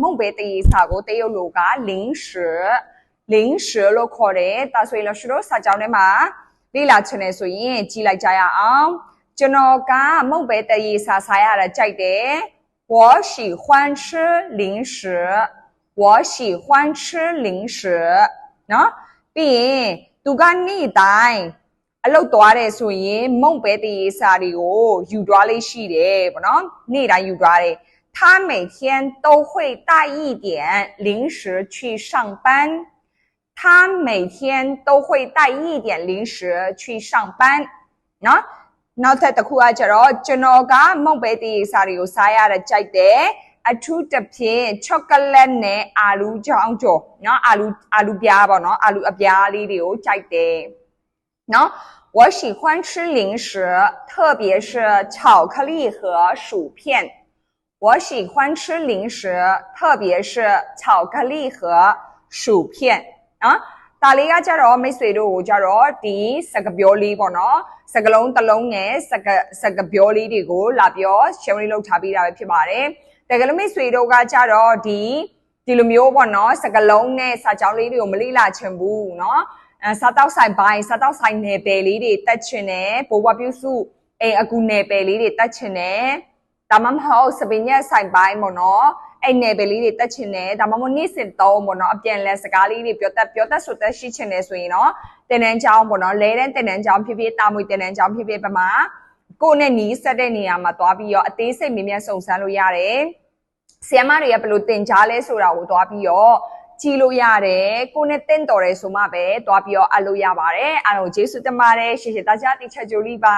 မုံပဲတရေစာကိုတရုတ်လိုက零食零食လို့ခေါ်တယ်ဒါဆိုရင်လို့ရှင်တို့စာကြောင်းထဲမှာလေ့လာချင်တယ်ဆိုရင်ကြည့်လိုက်ကြရအောင်ကျွန်တော်ကမုံပဲတရေစာစားရတာကြိုက်တယ်我喜欢吃零食我喜欢吃零食နော်ပြီးရင်သူကနေ့တိုင်းအလုတ်သွားတယ်ဆိုရင်မုံပဲတရေစာတွေကိုယူသွားလေးရှိတယ်ဗောနော်နေ့တိုင်းယူသွားတယ် 他每天都会带一点零食去上班。他每天都会带一点零食去上班。နော်နောက်ထပ်တစ်ခုကကျတော့ကျွန်တော်ကမုတ်ပဲတီးစာတွေကိုစားရတဲ့ကြိုက်တယ်အထူးတစ်ဖြင့်ချောကလက်နဲ့အာလူချောင်းကျော်နော်အာလူအာလူပြားပေါ့နော်အာလူအပြားလေးတွေကိုကြိုက်တယ်နော်我喜欢吃零食，特别是巧克力和薯片。 我喜欢吃零食，特别是巧克力和薯片啊。ဒါလေးကကြတော့မိတ်ဆွေတို့ကိုကြတော့ဒီစကပြောလေးပေါ့နော်စကလုံးတစ်လုံးနဲ့စကစကပြောလေးတွေကိုလာပြော share လုပ်ထားပေးတာပဲဖြစ်ပါတယ်တကယ်လို့မိတ်ဆွေတို့ကကြတော့ဒီဒီလိုမျိုးပေါ့နော်စကလုံးနဲ့စာကြောင်းလေးတွေကိုမလေ့လာချင်ဘူးနော်အဲစာတောက်ဆိုင်ဘိုင်းစာတောက်ဆိုင်နယ်ပယ်လေးတွေတက်ချင်တယ်ဘိုးဘွားပြုစုအိမ်အကူနယ်ပယ်လေးတွေတက်ချင်တယ် ဒါမှမဟုတ်စပင်ရက်ဆိုင်ပိုင်းပေါ့နော်အဲ့နယ်ပယ်လေးတွေတက်ချင်တယ်ဒါမှမဟုတ်နေ့စဉ်သုံးပေါ့နော်အပြန်လဲစကားလေးတွေပြောတတ်ပြောတတ်ဆိုတတ်ရှိချင်တယ်ဆိုရင်တော့တင်တန်းချောင်းပေါ့နော်လဲတဲ့တင်တန်းချောင်းဖြစ်ဖြစ်တာမွေတင်တန်းချောင်းဖြစ်ဖြစ်ပမာကိုနဲ့နီးဆက်တဲ့နေရာမှာသွားပြီးတော့အသေးစိတ်မြင်မြန်စုံစမ်းလို့ရတယ်ဆီယမတွေကဘယ်လိုတင်ကြားလဲဆိုတာကိုသွားပြီးတော့ကြည့်လို့ရတယ်ကိုနဲ့တင့်တော်တယ်ဆိုမှပဲသွားပြီးတော့အပ်လို့ရပါတယ်အားလုံးကျေးဇူးတင်ပါတယ်ရှေ့ရှေ့大家တိချက်ကြိုလိပါ